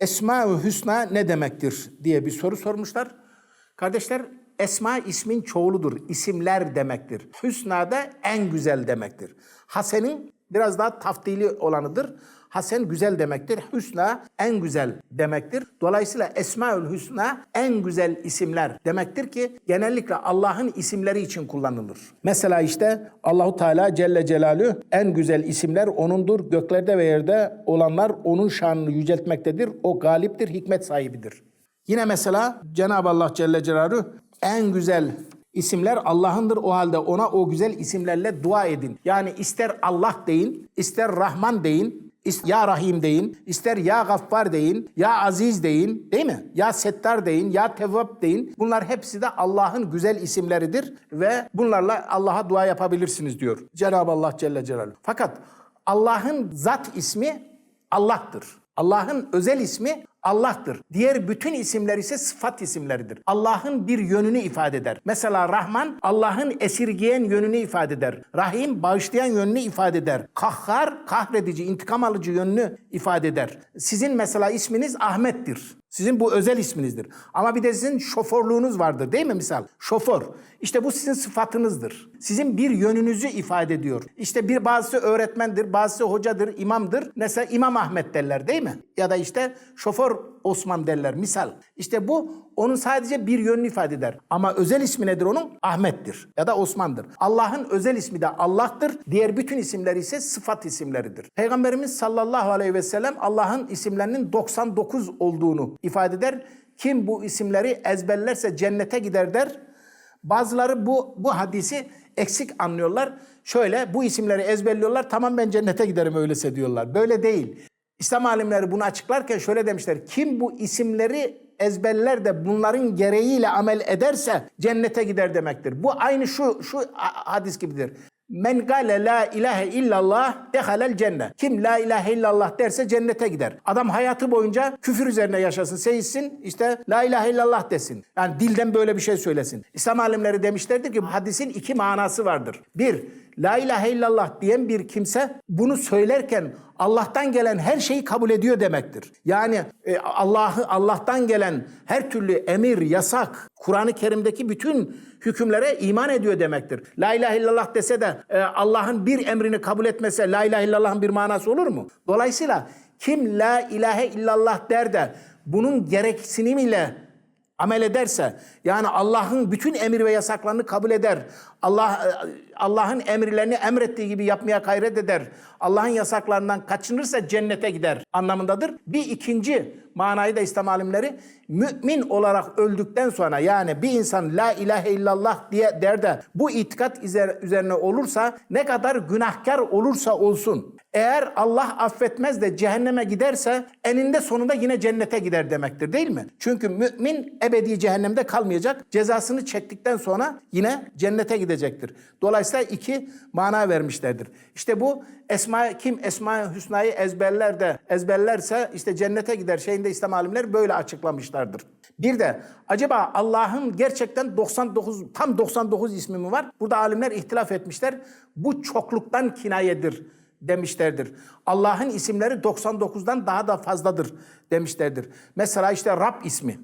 Esma-ı Hüsna ne demektir diye bir soru sormuşlar. Kardeşler Esma ismin çoğuludur. İsimler demektir. Hüsna da en güzel demektir. Hasen'in biraz daha taftili olanıdır. Hasen güzel demektir. Hüsna en güzel demektir. Dolayısıyla Esmaül Hüsna en güzel isimler demektir ki genellikle Allah'ın isimleri için kullanılır. Mesela işte Allahu Teala Celle Celaluhu en güzel isimler onundur. Göklerde ve yerde olanlar onun şanını yüceltmektedir. O galiptir, hikmet sahibidir. Yine mesela Cenab-ı Allah Celle Celaluhu en güzel isimler Allah'ındır. O halde ona o güzel isimlerle dua edin. Yani ister Allah deyin, ister Rahman deyin, ya Rahim deyin, ister ya Gaffar deyin, ya Aziz deyin, değil mi? Ya Settar deyin, ya Tevvab deyin. Bunlar hepsi de Allah'ın güzel isimleridir ve bunlarla Allah'a dua yapabilirsiniz diyor Cenab-ı Allah Celle Celaluhu. Fakat Allah'ın zat ismi Allah'tır. Allah'ın özel ismi Allah'tır. Diğer bütün isimler ise sıfat isimleridir. Allah'ın bir yönünü ifade eder. Mesela Rahman Allah'ın esirgeyen yönünü ifade eder. Rahim bağışlayan yönünü ifade eder. Kahhar kahredici, intikam alıcı yönünü ifade eder. Sizin mesela isminiz Ahmet'tir. Sizin bu özel isminizdir. Ama bir de sizin şoförlüğünüz vardır değil mi misal? Şoför. İşte bu sizin sıfatınızdır. Sizin bir yönünüzü ifade ediyor. İşte bir bazısı öğretmendir, bazısı hocadır, imamdır. Mesela İmam Ahmet derler değil mi? Ya da işte şoför Osman derler misal. İşte bu onun sadece bir yönünü ifade eder. Ama özel ismi nedir onun? Ahmet'tir ya da Osman'dır. Allah'ın özel ismi de Allah'tır. Diğer bütün isimler ise sıfat isimleridir. Peygamberimiz sallallahu aleyhi ve sellem Allah'ın isimlerinin 99 olduğunu ifade eder. Kim bu isimleri ezberlerse cennete gider der. Bazıları bu bu hadisi eksik anlıyorlar. Şöyle bu isimleri ezberliyorlar. Tamam ben cennete giderim öylese diyorlar. Böyle değil. İslam alimleri bunu açıklarken şöyle demişler. Kim bu isimleri ezberler de bunların gereğiyle amel ederse cennete gider demektir. Bu aynı şu şu hadis gibidir. Men gale la ilahe illallah dehalel cennet. Kim la ilahe illallah derse cennete gider. Adam hayatı boyunca küfür üzerine yaşasın, seyitsin, işte la ilahe illallah desin. Yani dilden böyle bir şey söylesin. İslam alimleri demişlerdir ki hadisin iki manası vardır. Bir, la ilahe illallah diyen bir kimse bunu söylerken Allah'tan gelen her şeyi kabul ediyor demektir. Yani e, Allah'ı Allah'tan gelen her türlü emir, yasak, Kur'an-ı Kerim'deki bütün hükümlere iman ediyor demektir. La ilahe illallah dese de e, Allah'ın bir emrini kabul etmese la ilahe illallah'ın bir manası olur mu? Dolayısıyla kim la ilahe illallah der de bunun gereksinimiyle amel ederse yani Allah'ın bütün emir ve yasaklarını kabul eder. Allah Allah'ın emirlerini emrettiği gibi yapmaya gayret eder. Allah'ın yasaklarından kaçınırsa cennete gider anlamındadır. Bir ikinci manayı da İslam alimleri mümin olarak öldükten sonra yani bir insan la ilahe illallah diye der de bu itikat üzer- üzerine olursa ne kadar günahkar olursa olsun eğer Allah affetmez de cehenneme giderse eninde sonunda yine cennete gider demektir değil mi? Çünkü mümin ebedi cehennemde kalmayacak. Cezasını çektikten sonra yine cennete gidecektir. Dolayısıyla iki mana vermişlerdir. İşte bu Esma kim Esma Hüsna'yı ezberler de ezberlerse işte cennete gider şeyinde İslam alimleri böyle açıklamışlardır. Bir de acaba Allah'ın gerçekten 99 tam 99 ismi mi var? Burada alimler ihtilaf etmişler. Bu çokluktan kinayedir demişlerdir. Allah'ın isimleri 99'dan daha da fazladır demişlerdir. Mesela işte Rab ismi.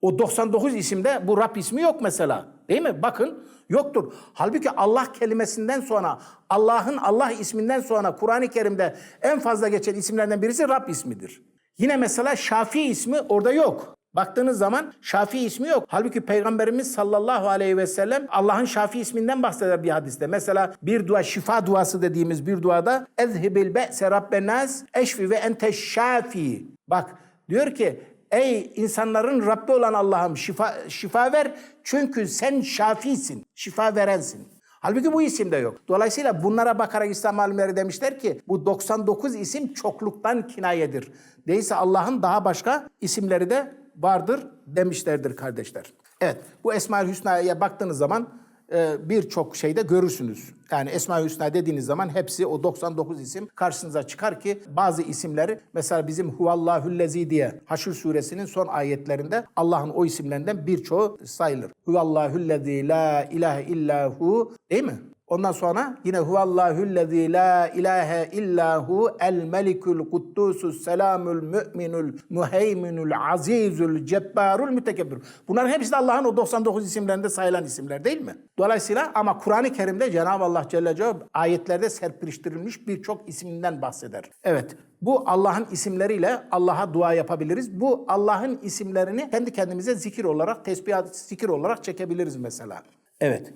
O 99 isimde bu Rab ismi yok mesela. Değil mi? Bakın yoktur. Halbuki Allah kelimesinden sonra Allah'ın Allah isminden sonra Kur'an-ı Kerim'de en fazla geçen isimlerden birisi Rab ismidir. Yine mesela Şafi ismi orada yok. Baktığınız zaman Şafi ismi yok. Halbuki Peygamberimiz sallallahu aleyhi ve sellem Allah'ın Şafi isminden bahseder bir hadiste. Mesela bir dua şifa duası dediğimiz bir duada ezhibil be'se rabbenaz eşfi ve ente şafi. Bak diyor ki ey insanların Rabbi olan Allah'ım şifa, şifa ver çünkü sen şafisin, şifa verensin. Halbuki bu isim de yok. Dolayısıyla bunlara bakarak İslam alimleri demişler ki bu 99 isim çokluktan kinayedir. Değilse Allah'ın daha başka isimleri de vardır demişlerdir kardeşler. Evet bu Esma-ül Hüsna'ya baktığınız zaman e, birçok şeyde görürsünüz. Yani Esma-ül Hüsna dediğiniz zaman hepsi o 99 isim karşınıza çıkar ki bazı isimleri mesela bizim Huvallahüllezi diye Haşr suresinin son ayetlerinde Allah'ın o isimlerinden birçoğu sayılır. Huvallahüllezi la ilahe illahu değil mi? Ondan sonra yine huvallahüllezî la ilahe illahu el melikul kuddusus selamul müminul muheyminul azizul cebbarul mütekebbir. Bunların hepsi de Allah'ın o 99 isimlerinde sayılan isimler değil mi? Dolayısıyla ama Kur'an-ı Kerim'de Cenab-ı Allah Celle Celaluhu ayetlerde serpiştirilmiş birçok isminden bahseder. Evet. Bu Allah'ın isimleriyle Allah'a dua yapabiliriz. Bu Allah'ın isimlerini kendi kendimize zikir olarak, tesbih zikir olarak çekebiliriz mesela. Evet.